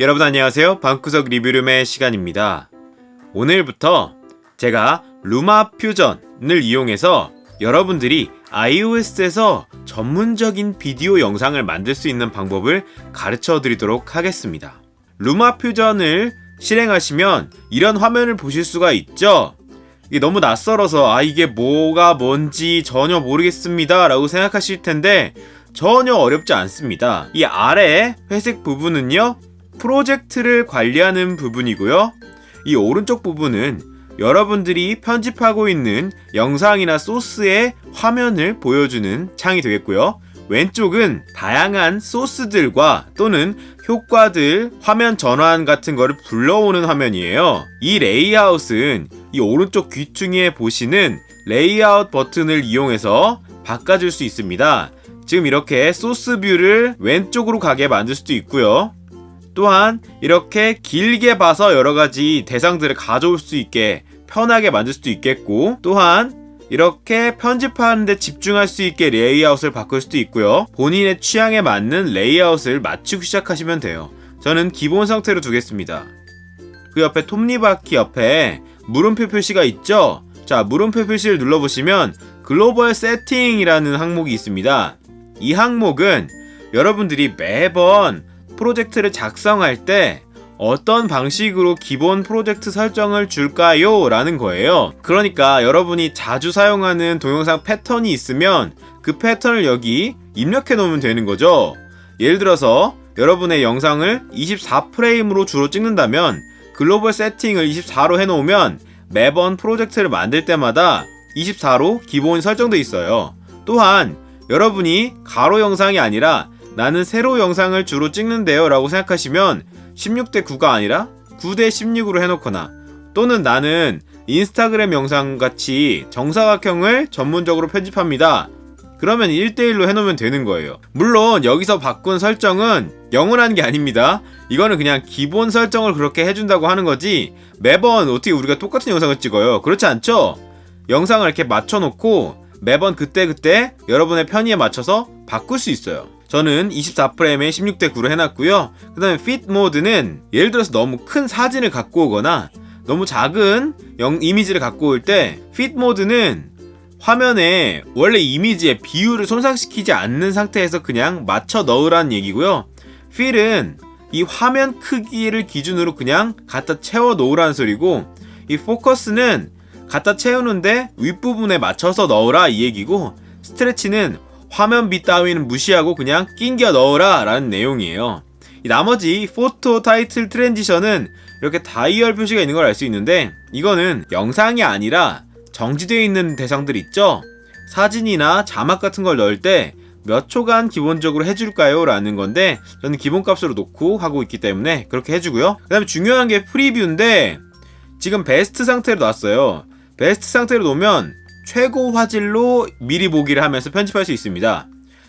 여러분 안녕하세요. 방구석 리뷰룸의 시간입니다. 오늘부터 제가 루마 퓨전을 이용해서 여러분들이 iOS에서 전문적인 비디오 영상을 만들 수 있는 방법을 가르쳐 드리도록 하겠습니다. 루마 퓨전을 실행하시면 이런 화면을 보실 수가 있죠? 이게 너무 낯설어서 아 이게 뭐가 뭔지 전혀 모르겠습니다 라고 생각하실 텐데 전혀 어렵지 않습니다. 이 아래 회색 부분은요 프로젝트를 관리하는 부분이고요. 이 오른쪽 부분은 여러분들이 편집하고 있는 영상이나 소스의 화면을 보여주는 창이 되겠고요. 왼쪽은 다양한 소스들과 또는 효과들, 화면 전환 같은 거를 불러오는 화면이에요. 이 레이아웃은 이 오른쪽 귀퉁이에 보시는 레이아웃 버튼을 이용해서 바꿔줄 수 있습니다. 지금 이렇게 소스 뷰를 왼쪽으로 가게 만들 수도 있고요. 또한 이렇게 길게 봐서 여러 가지 대상들을 가져올 수 있게 편하게 만들 수도 있겠고 또한 이렇게 편집하는데 집중할 수 있게 레이아웃을 바꿀 수도 있고요. 본인의 취향에 맞는 레이아웃을 맞추고 시작하시면 돼요. 저는 기본 상태로 두겠습니다. 그 옆에 톱니바퀴 옆에 물음표 표시가 있죠? 자, 물음표 표시를 눌러보시면 글로벌 세팅이라는 항목이 있습니다. 이 항목은 여러분들이 매번 프로젝트를 작성할 때 어떤 방식으로 기본 프로젝트 설정을 줄까요? 라는 거예요. 그러니까 여러분이 자주 사용하는 동영상 패턴이 있으면 그 패턴을 여기 입력해 놓으면 되는 거죠. 예를 들어서 여러분의 영상을 24프레임으로 주로 찍는다면 글로벌 세팅을 24로 해 놓으면 매번 프로젝트를 만들 때마다 24로 기본 설정돼 있어요. 또한 여러분이 가로 영상이 아니라 나는 세로 영상을 주로 찍는데요 라고 생각하시면 16대 9가 아니라 9대 16으로 해놓거나 또는 나는 인스타그램 영상 같이 정사각형을 전문적으로 편집합니다. 그러면 1대1로 해놓으면 되는 거예요. 물론 여기서 바꾼 설정은 영원한 게 아닙니다. 이거는 그냥 기본 설정을 그렇게 해준다고 하는 거지 매번 어떻게 우리가 똑같은 영상을 찍어요. 그렇지 않죠? 영상을 이렇게 맞춰놓고 매번 그때그때 여러분의 편의에 맞춰서 바꿀 수 있어요. 저는 24프레임에 16대 9로 해놨고요. 그 다음에 fit 모드는 예를 들어서 너무 큰 사진을 갖고 오거나 너무 작은 영, 이미지를 갖고 올 때 fit 모드는 화면에 원래 이미지의 비율을 손상시키지 않는 상태에서 그냥 맞춰 넣으라는 얘기고요. fit은 이 화면 크기를 기준으로 그냥 갖다 채워 놓으라는 소리고 이 포커스는 갖다 채우는데 윗부분에 맞춰서 넣으라 이 얘기고 스트레치는 화면 빛 따위는 무시하고 그냥 낑겨 넣어라 라는 내용이에요. 이 나머지 포토 타이틀 트랜지션은 이렇게 다이얼 표시가 있는 걸 알 수 있는데 이거는 영상이 아니라 정지되어 있는 대상들 있죠? 사진이나 자막 같은 걸 넣을 때 몇 초간 기본적으로 해줄까요? 라는 건데 저는 기본값으로 놓고 하고 있기 때문에 그렇게 해주고요. 그 다음에 중요한 게 프리뷰인데 지금 베스트 상태로 놨어요. 베스트 상태로 놓으면 최고 화질로 미리 보기를 하면서 편집할 수 있습니다.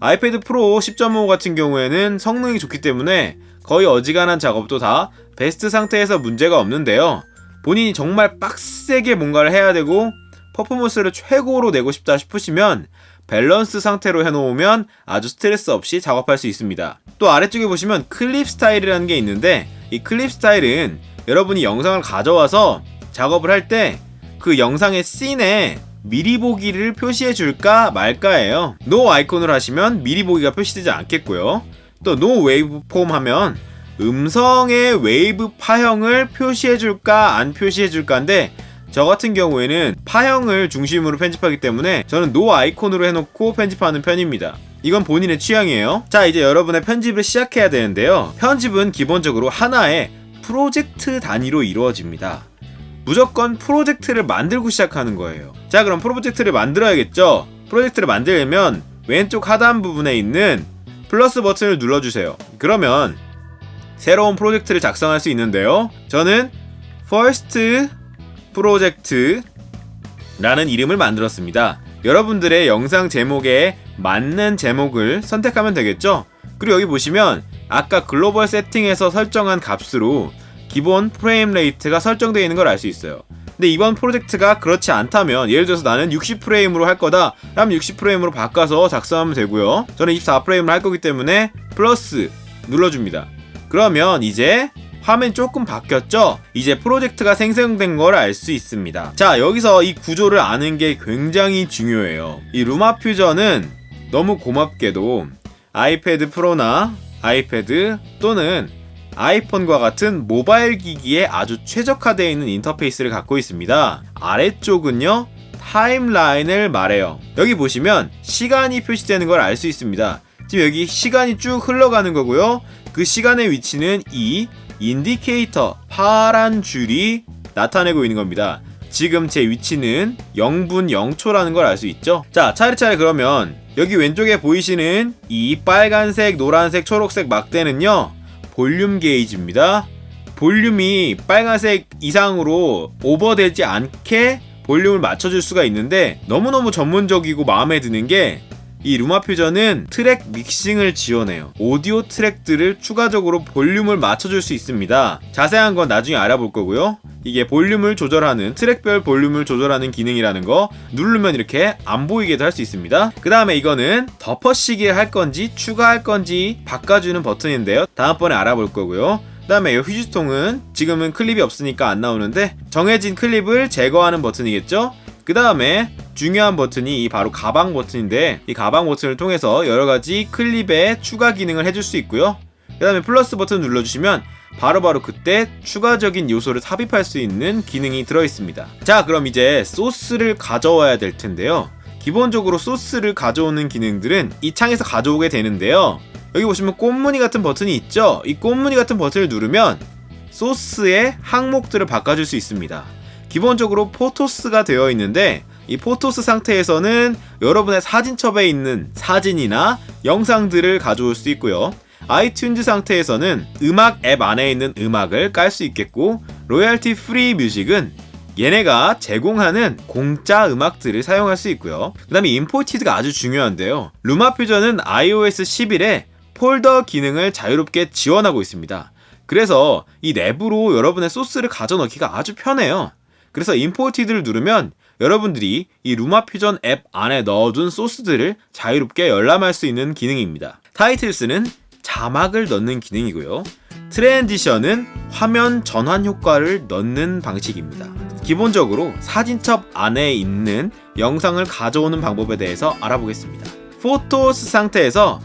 아이패드 프로 10.5 같은 경우에는 성능이 좋기 때문에 거의 어지간한 작업도 다 베스트 상태에서 문제가 없는데요. 본인이 정말 빡세게 뭔가를 해야 되고 퍼포먼스를 최고로 내고 싶다 싶으시면 밸런스 상태로 해놓으면 아주 스트레스 없이 작업할 수 있습니다. 또 아래쪽에 보시면 클립 스타일이라는 게 있는데 이 클립 스타일은 여러분이 영상을 가져와서 작업을 할 때 그 영상의 씬에 미리 보기를 표시해 줄까 말까예요. 노 아이콘을 하시면 미리 보기가 표시되지 않겠고요. 또노 웨이브 폼 하면 음성의 웨이브 파형을 표시해 줄까 안 표시해 줄까인데 저 같은 경우에는 파형을 중심으로 편집하기 때문에 저는 노 아이콘으로 해놓고 편집하는 편입니다. 이건 본인의 취향이에요. 자, 이제 여러분의 편집을 시작해야 되는데요. 편집은 기본적으로 하나의 프로젝트 단위로 이루어집니다. 무조건 프로젝트를 만들고 시작하는 거예요. 자, 그럼 프로젝트를 만들어야겠죠? 프로젝트를 만들려면 왼쪽 하단 부분에 있는 플러스 버튼을 눌러주세요. 그러면 새로운 프로젝트를 작성할 수 있는데요. 저는 First Project라는 이름을 만들었습니다. 여러분들의 영상 제목에 맞는 제목을 선택하면 되겠죠? 그리고 여기 보시면 아까 글로벌 세팅에서 설정한 값으로 기본 프레임 레이트가 설정되어 있는 걸 알 수 있어요. 근데 이번 프로젝트가 그렇지 않다면 예를 들어서 나는 60프레임으로 할 거다 그럼 60프레임으로 바꿔서 작성하면 되고요 저는 24프레임을 할 거기 때문에 플러스 눌러줍니다 그러면 이제 화면 조금 바뀌었죠? 이제 프로젝트가 생성된 걸 알 수 있습니다. 자, 여기서 이 구조를 아는 게 굉장히 중요해요. 이 루마 퓨전은 너무 고맙게도 아이패드 프로나 아이패드 또는 아이폰과 같은 모바일 기기에 아주 최적화되어 있는 인터페이스를 갖고 있습니다. 아래쪽은요, 타임라인을 말해요. 여기 보시면 시간이 표시되는 걸 알 수 있습니다. 지금 여기 시간이 쭉 흘러가는 거고요. 그 시간의 위치는 이 인디케이터 파란 줄이 나타내고 있는 겁니다. 지금 제 위치는 0분 0초라는 걸 알 수 있죠? 자, 차례차례 그러면 여기 왼쪽에 보이시는 이 빨간색, 노란색, 초록색 막대는요. 볼륨 게이지입니다. 볼륨이 빨간색 이상으로 오버되지 않게 볼륨을 맞춰줄 수가 있는데 너무너무 전문적이고 마음에 드는 게 이 루마 퓨전은 트랙 믹싱을 지원해요. 오디오 트랙들을 추가적으로 볼륨을 맞춰줄 수 있습니다. 자세한 건 나중에 알아볼 거고요. 이게 볼륨을 조절하는 트랙별 볼륨을 조절하는 기능이라는 거 누르면 이렇게 안 보이게도 할 수 있습니다. 그 다음에 이거는 덮어씌기 할 건지 추가할 건지 바꿔주는 버튼인데요. 다음번에 알아볼 거고요. 그 다음에 이 휴지통은 지금은 클립이 없으니까 안 나오는데 정해진 클립을 제거하는 버튼이겠죠? 그 다음에 중요한 버튼이 이 바로 가방 버튼인데 이 가방 버튼을 통해서 여러 가지 클립에 추가 기능을 해줄 수 있고요. 그 다음에 플러스 버튼 눌러주시면 바로 바로 그때 추가적인 요소를 삽입할 수 있는 기능이 들어있습니다. 자, 그럼 이제 소스를 가져와야 될 텐데요. 기본적으로 소스를 가져오는 기능들은 이 창에서 가져오게 되는데요. 여기 보시면 꽃무늬 같은 버튼이 있죠? 이 꽃무늬 같은 버튼을 누르면 소스의 항목들을 바꿔줄 수 있습니다. 기본적으로 포토스가 되어 있는데 이 포토스 상태에서는 여러분의 사진첩에 있는 사진이나 영상들을 가져올 수 있고요. 아이튠즈 상태에서는 음악 앱 안에 있는 음악을 깔 수 있겠고 로열티 프리 뮤직은 얘네가 제공하는 공짜 음악들을 사용할 수 있고요. 그 다음에 임포티드가 아주 중요한데요. 루마 퓨전은 iOS 11에 폴더 기능을 자유롭게 지원하고 있습니다. 그래서 이 내부로 여러분의 소스를 가져 넣기가 아주 편해요. 그래서 임포티드를 누르면 여러분들이 이 루마 퓨전 앱 안에 넣어둔 소스들을 자유롭게 열람할 수 있는 기능입니다. 타이틀스는 자막을 넣는 기능이고요. 트랜지션은 화면 전환 효과를 넣는 방식입니다. 기본적으로 사진첩 안에 있는 영상을 가져오는 방법에 대해서 알아보겠습니다. 포토스 상태에서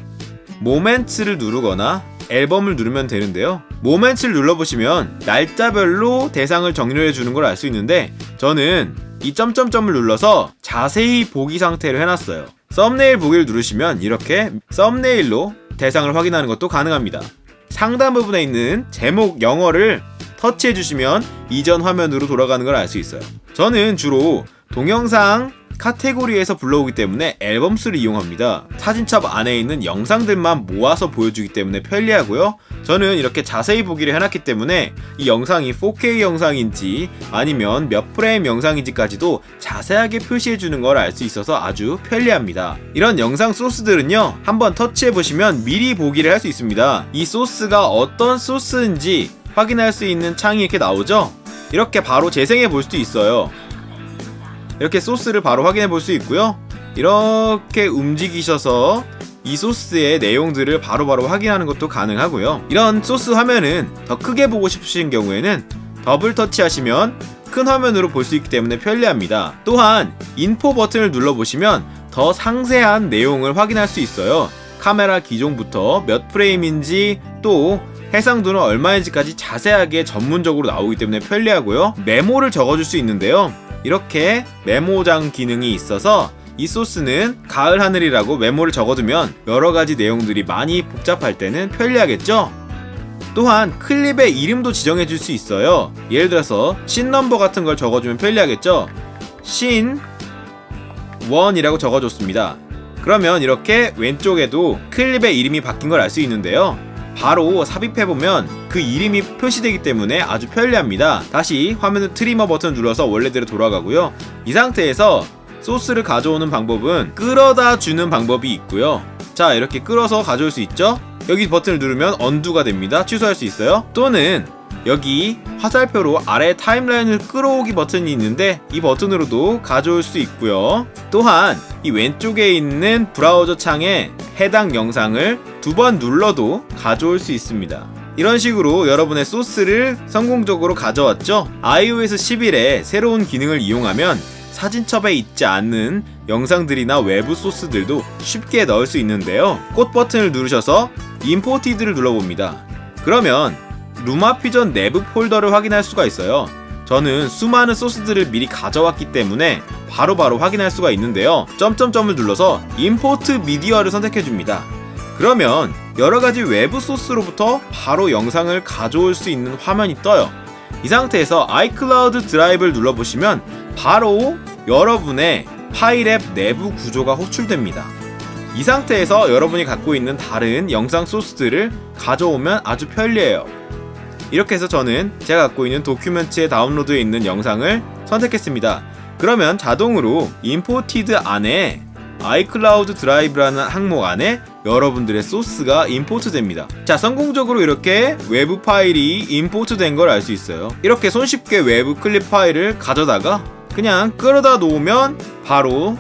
모멘츠를 누르거나 앨범을 누르면 되는데요. 모멘츠를 눌러보시면 날짜별로 대상을 정렬해 주는 걸 알 수 있는데 저는 이 점점점을 눌러서 자세히 보기 상태로 해놨어요. 썸네일 보기를 누르시면 이렇게 썸네일로 대상을 확인하는 것도 가능합니다. 상단 부분에 있는 제목 영어를 터치해 주시면 이전 화면으로 돌아가는 걸 알 수 있어요. 저는 주로 동영상 카테고리에서 불러오기 때문에 앨범 수를 이용합니다. 사진첩 안에 있는 영상들만 모아서 보여주기 때문에 편리하고요. 저는 이렇게 자세히 보기를 해놨기 때문에 이 영상이 4K 영상인지 아니면 몇 프레임 영상인지까지도 자세하게 표시해주는 걸 알 수 있어서 아주 편리합니다. 이런 영상 소스들은요, 한번 터치해보시면 미리 보기를 할 수 있습니다. 이 소스가 어떤 소스인지 확인할 수 있는 창이 이렇게 나오죠? 이렇게 바로 재생해 볼 수도 있어요. 이렇게 소스를 바로 확인해 볼 수 있고요. 이렇게 움직이셔서 이 소스의 내용들을 바로 바로 확인하는 것도 가능하고요. 이런 소스 화면은 더 크게 보고 싶으신 경우에는 더블 터치하시면 큰 화면으로 볼 수 있기 때문에 편리합니다. 또한 인포 버튼을 눌러보시면 더 상세한 내용을 확인할 수 있어요. 카메라 기종부터 몇 프레임인지 또 해상도는 얼마인지까지 자세하게 전문적으로 나오기 때문에 편리하고요. 메모를 적어줄 수 있는데요. 이렇게 메모장 기능이 있어서 이 소스는 가을 하늘이라고 메모를 적어두면 여러 가지 내용들이 많이 복잡할 때는 편리하겠죠? 또한 클립의 이름도 지정해 줄 수 있어요. 예를 들어서 신 넘버 같은 걸 적어주면 편리하겠죠? 신 원이라고 적어줬습니다. 그러면 이렇게 왼쪽에도 클립의 이름이 바뀐 걸 알 수 있는데요. 바로 삽입해보면 그 이름이 표시되기 때문에 아주 편리합니다. 다시 화면의 트리머 버튼 눌러서 원래대로 돌아가고요. 이 상태에서 소스를 가져오는 방법은 끌어다 주는 방법이 있고요. 자, 이렇게 끌어서 가져올 수 있죠? 여기 버튼을 누르면 언두가 됩니다. 취소할 수 있어요. 또는 여기 화살표로 아래 타임라인을 끌어오기 버튼이 있는데 이 버튼으로도 가져올 수 있고요. 또한 이 왼쪽에 있는 브라우저 창에 해당 영상을 두 번 눌러도 가져올 수 있습니다. 이런 식으로 여러분의 소스를 성공적으로 가져왔죠? iOS 11에 새로운 기능을 이용하면 사진첩에 있지 않는 영상들이나 외부 소스들도 쉽게 넣을 수 있는데요. 꽃 버튼을 누르셔서 임포티드를 눌러봅니다. 그러면 루마퓨전 내부 폴더를 확인할 수가 있어요. 저는 수많은 소스들을 미리 가져왔기 때문에 바로바로 확인할 수가 있는데요. 점점점을 눌러서 임포트 미디어를 선택해 줍니다. 그러면 여러 가지 외부 소스로부터 바로 영상을 가져올 수 있는 화면이 떠요. 이 상태에서 iCloud 드라이브를 눌러보시면 바로 여러분의 파일 앱 내부 구조가 호출됩니다. 이 상태에서 여러분이 갖고 있는 다른 영상 소스들을 가져오면 아주 편리해요. 이렇게 해서 저는 제가 갖고 있는 도큐멘트에 다운로드에 있는 영상을 선택했습니다. 그러면 자동으로 임포티드 안에 iCloud 드라이브라는 항목 안에 여러분들의 소스가 임포트 됩니다. 자, 성공적으로 이렇게 외부 파일이 임포트 된 걸 알 수 있어요. 이렇게 손쉽게 외부 클립 파일을 가져다가 그냥 끌어다 놓으면 바로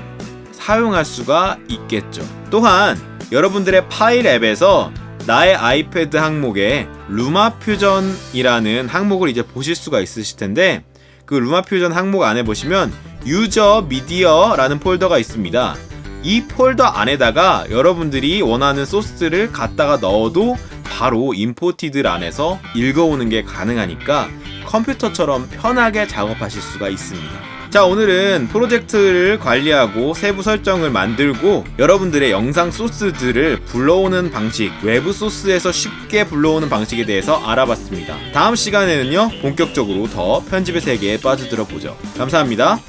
사용할 수가 있겠죠. 또한 여러분들의 파일 앱에서 나의 아이패드 항목에 루마 퓨전이라는 항목을 이제 보실 수가 있으실 텐데 그 루마 퓨전 항목 안에 보시면 유저 미디어라는 폴더가 있습니다. 이 폴더 안에다가 여러분들이 원하는 소스를 갖다가 넣어도 바로 임포티드 안에서 읽어오는 게 가능하니까 컴퓨터처럼 편하게 작업하실 수가 있습니다. 자, 오늘은 프로젝트를 관리하고 세부 설정을 만들고 여러분들의 영상 소스들을 불러오는 방식, 외부 소스에서 쉽게 불러오는 방식에 대해서 알아봤습니다. 다음 시간에는요, 본격적으로 더 편집의 세계에 빠져들어 보죠. 감사합니다.